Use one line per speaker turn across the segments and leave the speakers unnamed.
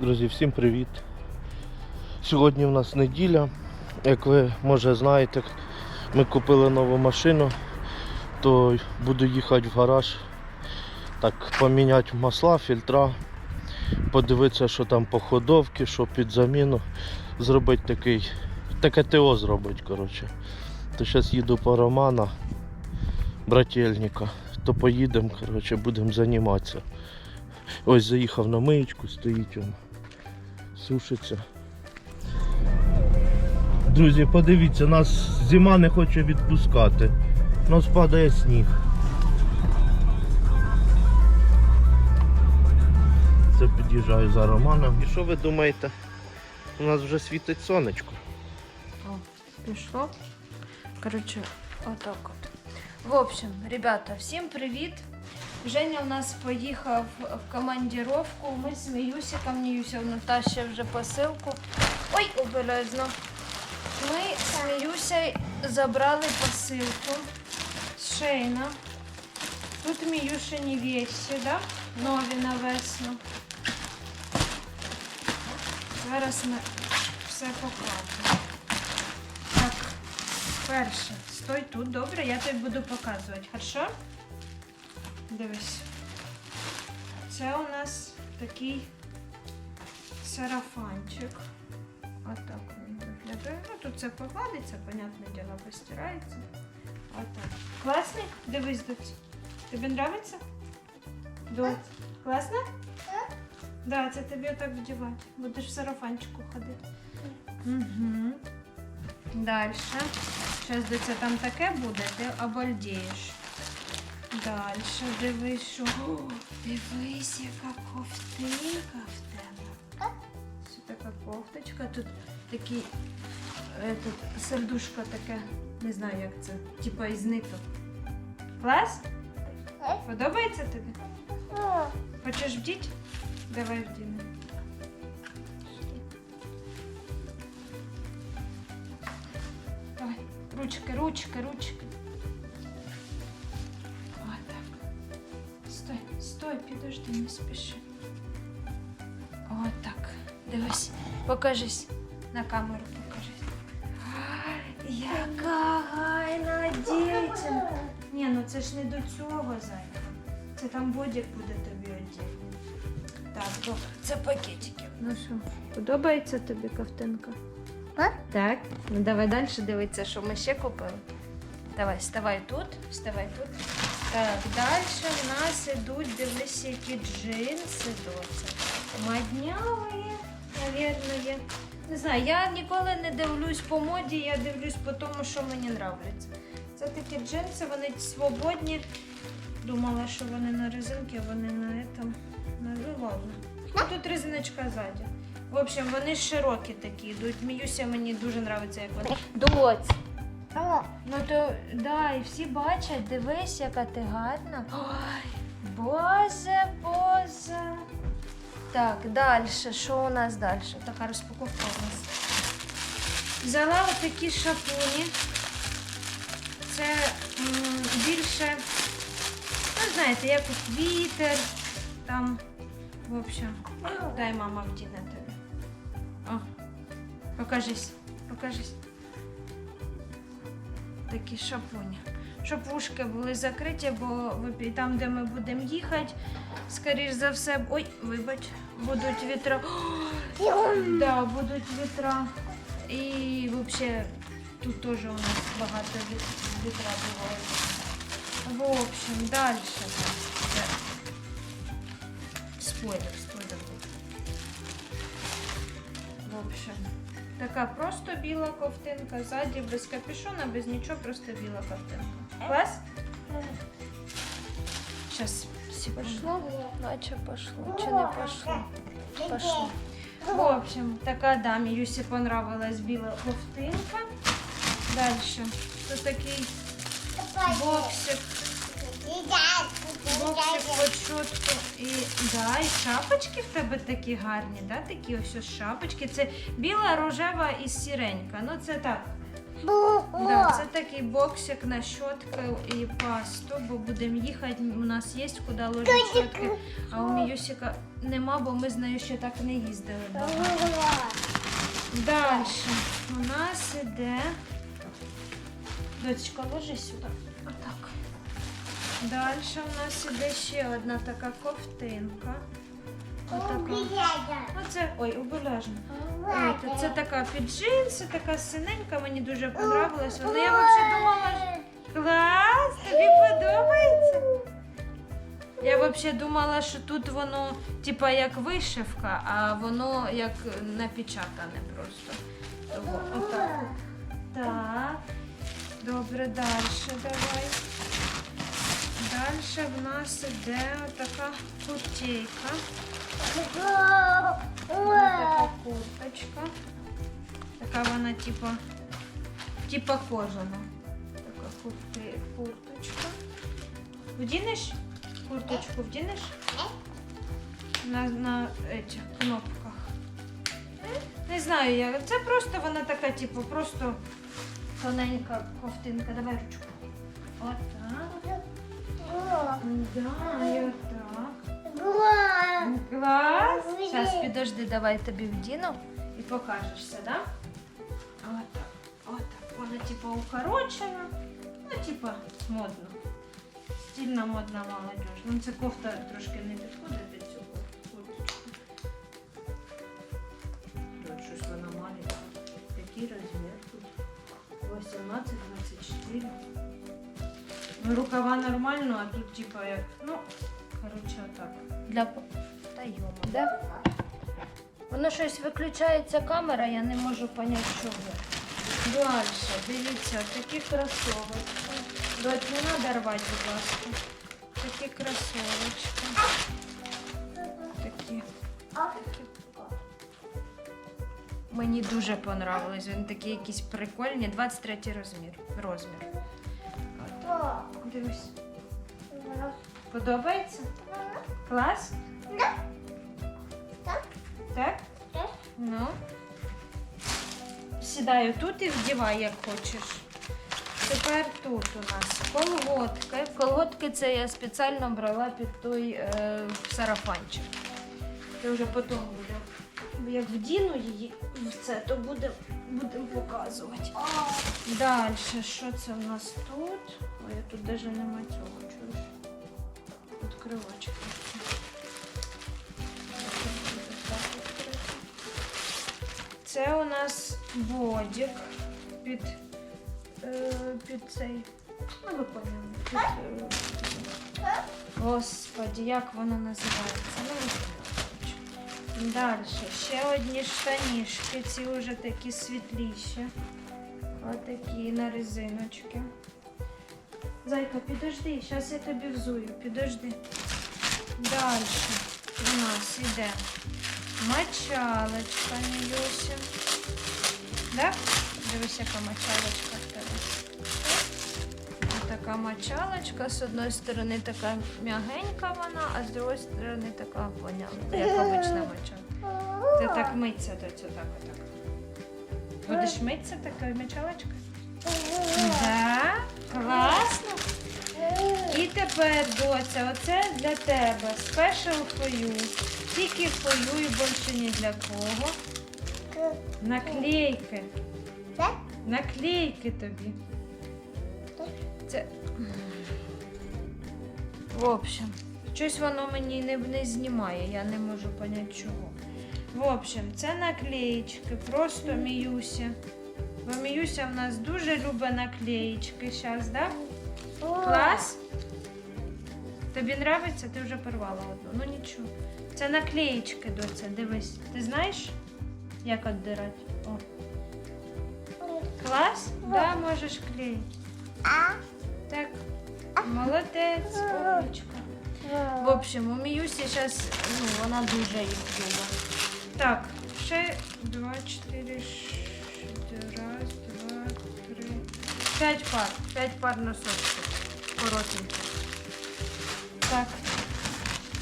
Друзі, всім привіт! Сьогодні у нас неділя. Як ви може знаєте, ми купили нову машину, то буду їхати в гараж, так поміняти масла, фільтра, подивитися, що там по ходовці, що під заміну. Зробити такий, таке ТО зробити, коротше. То зараз їду по Романа, брательника, то поїдемо, коротше, будемо займатися. Ось заїхав на миєчку, стоїть він, сушиться. Друзі, подивіться, нас зима не хоче відпускати. У нас падає сніг. Це під'їжджаю за Романом. І що ви думаєте? У нас вже світить сонечко.
О, пішло. Короче, отак от. В общем, ребята, всім привіт. Женя у нас поїхав в командировку. Ми з Міюсиком, Міюся тащить вже посилку. Ой, обережно. Ми з Міюся забрали посилку з Шейна. Тут Міюшині вещи, да? Нові на весну. Зараз ми все покажемо. Так, перше, стой тут, добре, я тобі буду показувати, хорошо? Дивись. Це у нас такий сарафанчик. Отак він виглядає. Ну тут це погладиться, понятне діло, постирається. Отак. Класний? Дивись, доць. Тобі подобається? Класно? Да, це тобі отак вдівати. Будеш в сарафанчику ходити. Угу. Далі. Зараз де це там таке буде, ти обалдієш. Далі дивись, що. О, дивись, яка ковтинка в тебе. Це така кофточка. Тут такий е, тут сердушко таке, не знаю як це, типа із ниток. Клас? Подобається тобі? Хочеш вдіть? Давай вдінемо. Давай, ручки, ручки, ручки. Стой, підожди, не спіши. От так. Дивись, покажись. На камеру покажись. Яка гайна дівчинка. Ні, ну це ж не до цього зайка. Це там бодік буде тобі одягнений. Так, добре. Це пакетики. Ну що, подобається тобі ковтинка? Так. Ну давай далі дивитися, що ми ще купили. Давай, вставай тут, вставай тут. Так, далі в нас ідуть, дивись, які джинси доця. Модняві, мабуть. Не знаю, я ніколи не дивлюсь по моді, я дивлюсь по тому, що мені подобається. Це такі джинси, вони свободні. Думала, що вони на резинці, вони на этом. Ну, ладно. Ну, Тут резиночка ззаді. В общем, вони широкі такі йдуть. Міюся, мені дуже подобається, як вони. Доць. Ну то да, і всі бачать, дивись, яка ти гарна. Ой, боже, боже. Так, далі. Що у нас далі? Така розпаковка у нас. Взяла отакі шапуні. Це м, більше, ну знаєте, як от вітер, там, в общем. Дай мама вдіне тобі. О, покажись, покажись. Такі шапуні. Щоб вушки були закриті, бо там, де ми будемо їхати, скоріш за все, ой, вибач, будуть вітра. Да, будуть вітра. І взагалі тут теж у нас багато вітра буває. В общем, далі. Спойлер, спойлер. В общем, така просто біла ковтинка, ззаді без капюшона, без нічого, просто біла ковтинка. Клас? Сейчас, Пошло? Наче пошло. Чи не пошло? Пошло. В общем, така да, Юсі понравилась біла ковтинка. Дальше. Тут такий боксик. Щотку. І, да, і шапочки в тебе такі гарні, да? такі ось ось шапочки. Це біла, рожева і сіренька. Ну це так, Да, це такий боксик на щотки і пасту, бо будемо їхати. У нас є куди ложити щотки, а у Міюсіка нема, бо ми з нею ще так не їздили. Далі у нас іде. Дочка, ложи сюди. Отак. Далі у нас іде ще одна така ковтинка. Отака. Оце, ой, обережно. Ой, Це така під джинси, така синенька, мені дуже понравилась. Вона я взагалі думала, що клас, тобі подобається. Я взагалі думала, що тут воно типа як вишивка, а воно як напечатане просто. Отак. Так. Добре, далі давай. Далі в нас іде така кутейка. Така курточка. Така вона типа, типа кожана. Така курти, курточка. Вдінеш? Курточку вдінеш? На, на этих кнопках. Не знаю, я. Це просто вона така, типу, просто тоненька ковтинка. Давай ручку. Отак. Да, і отак. Клас. Зараз підожди, давай тобі вдіну і покажешся, да? Отак. Отак. Вона типа укорочена. Ну, типа, модно. Стильна модна молодіж. Ну, це кофта трошки не підходить до цього курточку. Тут щось вона маленька. Який розмір тут? 18-24. Рукава нормально, а тут типа як, ну, коротше, отак. Для та йома, да? Воно щось виключається камера, я не можу поняти, чого. Далі, дивіться, такі кросовочки. Дочь, не треба рвати, будь ласка. Такі кросовочки. Такі. такі. Мені дуже понравились. Вони такі якісь прикольні. 23 розмір. розмір. Дивись. Подобається? Клас? Так? Так? Ну. Сідаю тут і вдівай, як хочеш. Тепер тут у нас колготки. Колготки це я спеціально брала під той е, сарафанчик. Це вже потім буде. Як вдіну її в це, то буде, будемо показувати. Далі, що це у нас тут? Ой, я тут навіть нема цього, чуєш? Відкривачки. Це у нас бодік під, е, під цей. Ну, ви поняли. Під, е, Господі, як воно називається? Ну. Далі. Ще одні штанішки, ці вже такі світліші. Отакі на резиночки. Зайка, підожди, зараз я тобі взую, підожди. Далі у нас іде мочалочка Ньюсі. Да? Дивись, яка мочалочка в тебе. Така мочалочка, з одної сторони така м'ягенька вона, а з другої сторони така поняла, як обична мочалка. Ти так миться до цього, так отак. Будеш митися такою мочалочкою? Да? Класно. І тепер, доця, оце для тебе. Special for you. Тільки for you і більше ні для кого. Наклейки. Наклейки тобі. Це. В общем, щось воно мені не, не знімає, я не можу поняти чого. В общем, це наклеїчки, просто Міюся. Бо Міюся в нас дуже любить наклеїчки зараз, да? Клас? Тобі подобається? Ти вже порвала одну. Ну нічого. Це наклеїчки, доця, дивись. Ти знаєш, як віддирати? О. Клас? Да, можеш клеїти. Так. Молодець, умничка. В общем, у Міюсі зараз, ну, вона дуже їх любить. Так, ще два, чотири, ш- раз, два, три. П'ять пар. П'ять пар носочків. Коротеньких. Так.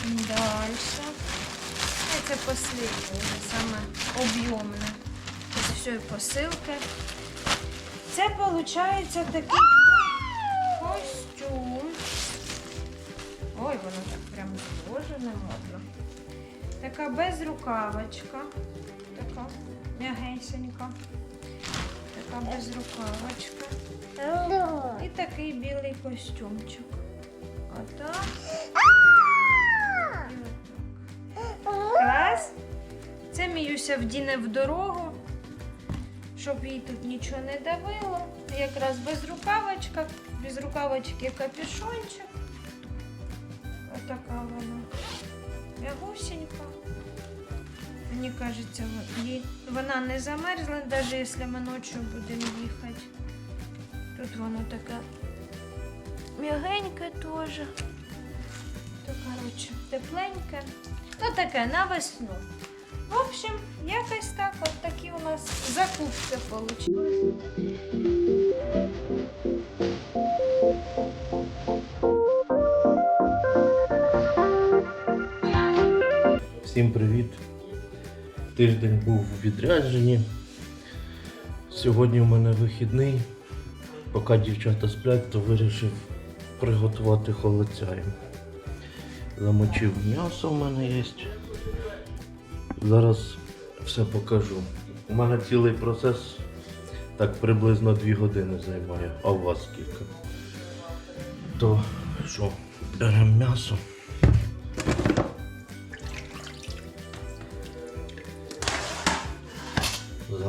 Далі. І це последнє, вже саме об'ємне. Це все і посилки. це виходить такий костюм. Ой, воно так прям зложене модно. Така безрукавочка. Така м'ягенька. Така безрукавочка. І такий білий костюмчик. Отак. І отак. Клас. Це Міюся вдіне в дорогу, щоб їй тут нічого не давило. Якраз без рукавочка, без рукавочки капюшончик. Отака вона. Мягусенька. Мені кажеться, вона не замерзла, навіть якщо ми ночі будемо їхати. Тут воно таке м'ягеньке теж. То, коротше, тепленьке. Ну таке на весну. В общем, якось так, от такі у нас закупки вийшли.
Всім привіт. Тиждень був у відрядженні. Сьогодні у мене вихідний. Поки дівчата сплять, то вирішив приготувати холодцяєм. Замочив м'ясо в мене є. Зараз все покажу. У мене цілий процес так приблизно 2 години займає, а у вас скільки? То що, беремо м'ясо.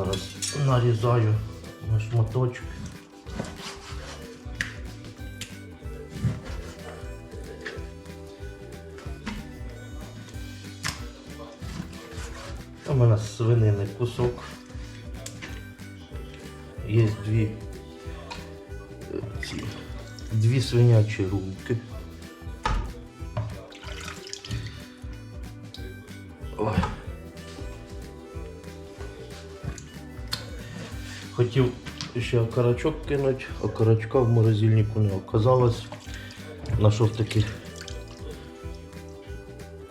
Зараз нарізаю на шматочки. У мене свинини кусок. Є дві е, ці, дві свинячі рулки. Ще окорочок кинути, окорочка в морозильнику не оказалось. Нашов такі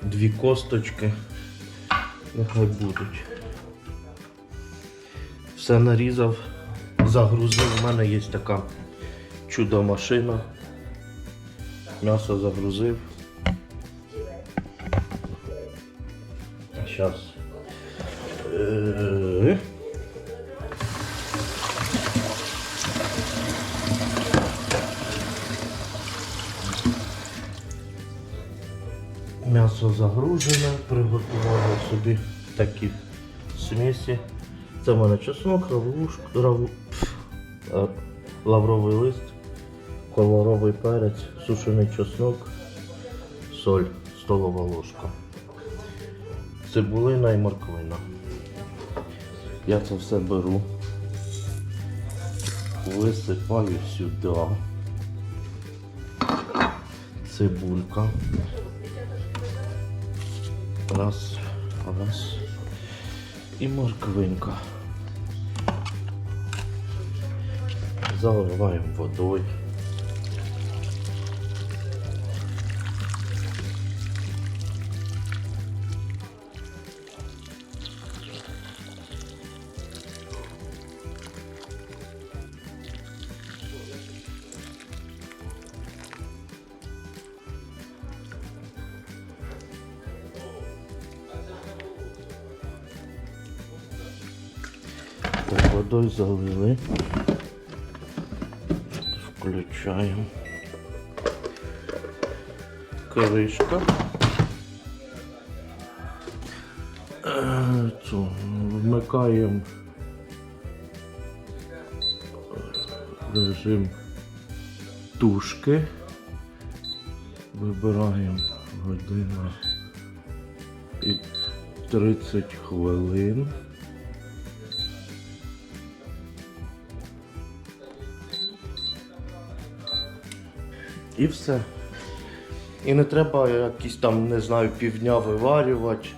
дві косточки. Нехай будуть. Все нарізав, загрузив. У мене є така чудо машина. М'ясо загрузив. Зараз. М'ясо загружене, приготували собі такі смісі. Це в мене чеснок, равлушк, рав... пф, е, лавровий лист, кольоровий перець, сушений чеснок, соль, столова ложка. Цибулина і морквина. Я це все беру, висипаю сюди. Цибулька. Раз, раз. І морквинка. Заливаємо водою. Водою залили. Включаємо. Кришка. Е, Цю, вмикаємо режим тушки. Вибираємо година і 30 хвилин. І все. І не треба якісь там, не знаю, півдня виварювати.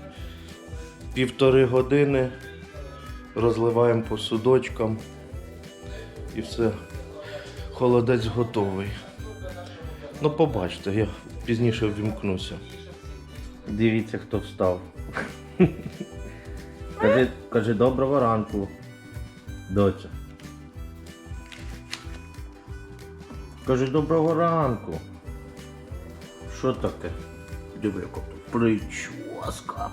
Півтори години розливаємо по судочкам. І все. Холодець готовий. Ну, побачите, я пізніше ввімкнуся. Дивіться, хто встав. Кажи, кажи доброго ранку, доця. Кажи доброго ранку. Що таке? Диви, яка тут прическа.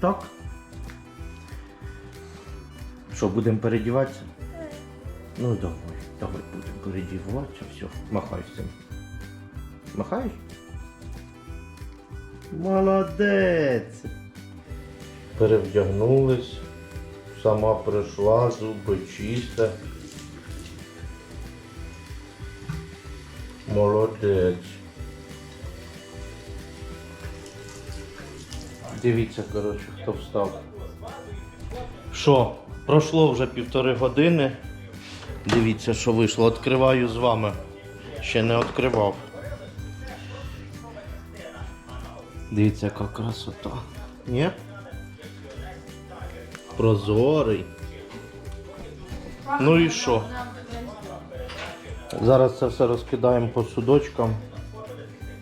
Так? Що, будемо передіватися? Ну давай, давай будемо передіватися, все, махай цим. Махаєш? Молодець. Перевдягнулись. Сама прийшла, зуби чисті. Молодець. Дивіться, коротше, хто встав. Що, пройшло вже півтори години. Дивіться, що вийшло. Відкриваю з вами. Ще не відкривав. Дивіться, яка красота. Ні? Прозорий. Ну і що? Зараз це все розкидаємо по судочкам.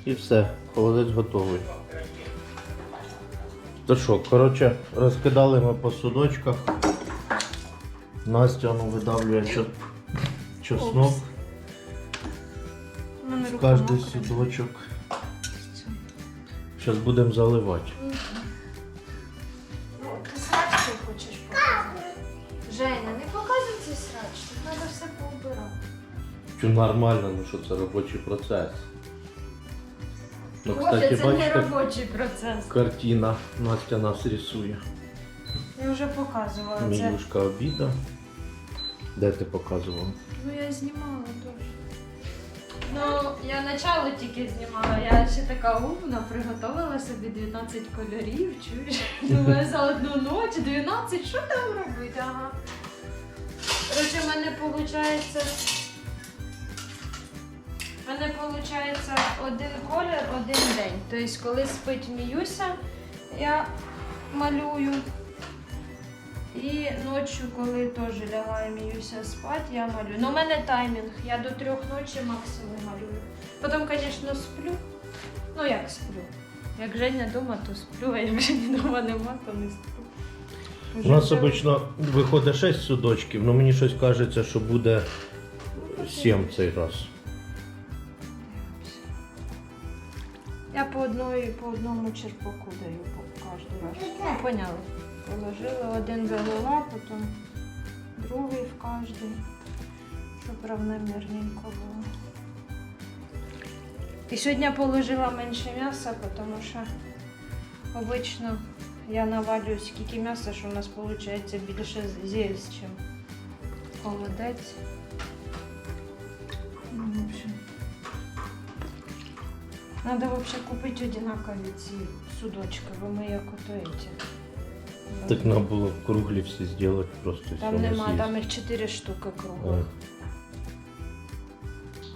І все, холодець готовий. То що, коротше, розкидали ми по судочках. Настя ну, видавлює чо- чеснок в кожний судочок. Зараз будемо заливати. Що нормально, ну що це робочий процес. Ну,
Боже,
кстати,
це не
бачите,
робочий процес.
картина Настя нас рисує.
Я вже показувала це.
Мілюшка обіда. Де ти показував?
Ну я знімала дуже. Ну, я начало тільки знімала, я ще така умна, приготувала собі 12 кольорів, чуєш? Думаю, за одну ніч 12, що там робити? Ага. Коротше, в мене виходить. В мене виходить один колір, один день. Тобто, коли спить Міюся, я малюю. І ночі, коли теж лягає Міюся спати, я малюю. Ну, у мене таймінг, я до трьох ночі максимум малюю. Потім, звісно, сплю. Ну як сплю? Як Женя вдома, то сплю, а як Жені вдома нема, то не сплю.
У нас
Вже
обично виходить 6 судочків, але мені щось кажеться, що буде 7 цей раз.
Одної, по одному черпаку даю по кожен раз. Ну, поняли. Положила один голова, потім другий в кожний, щоб равномірненько було. І сьогодні положила менше м'яса, тому що обично я навалюю скільки м'яса, що у нас виходить більше зельць, ніж холодець. Надо вообще купить одинакові ці судочки, бо ми як ото эти.
Так треба було круглі всі зробити просто. і
Там нема, там їх чотири штуки круглих.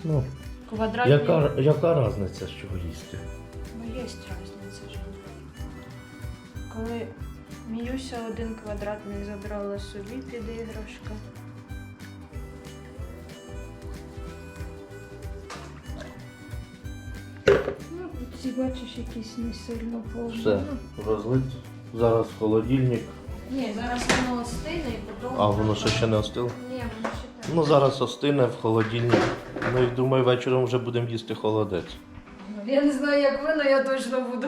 Ну,
Квадратні.
яка, яка різниця, з чого їсти?
Ну, є різниця ж. Коли Міюся один квадратний забрала собі під іграшка. Ці бачиш якісь не сильно повні.
Все, розлить. Зараз в холодильник.
Ні, зараз воно остине і потім.
А воно ще ще не остило?
Ні, воно ще так.
Ну зараз остине в холодильник. Ну і думаю, вечором вже будемо їсти холодець.
Я не знаю, як ви, але я точно буду.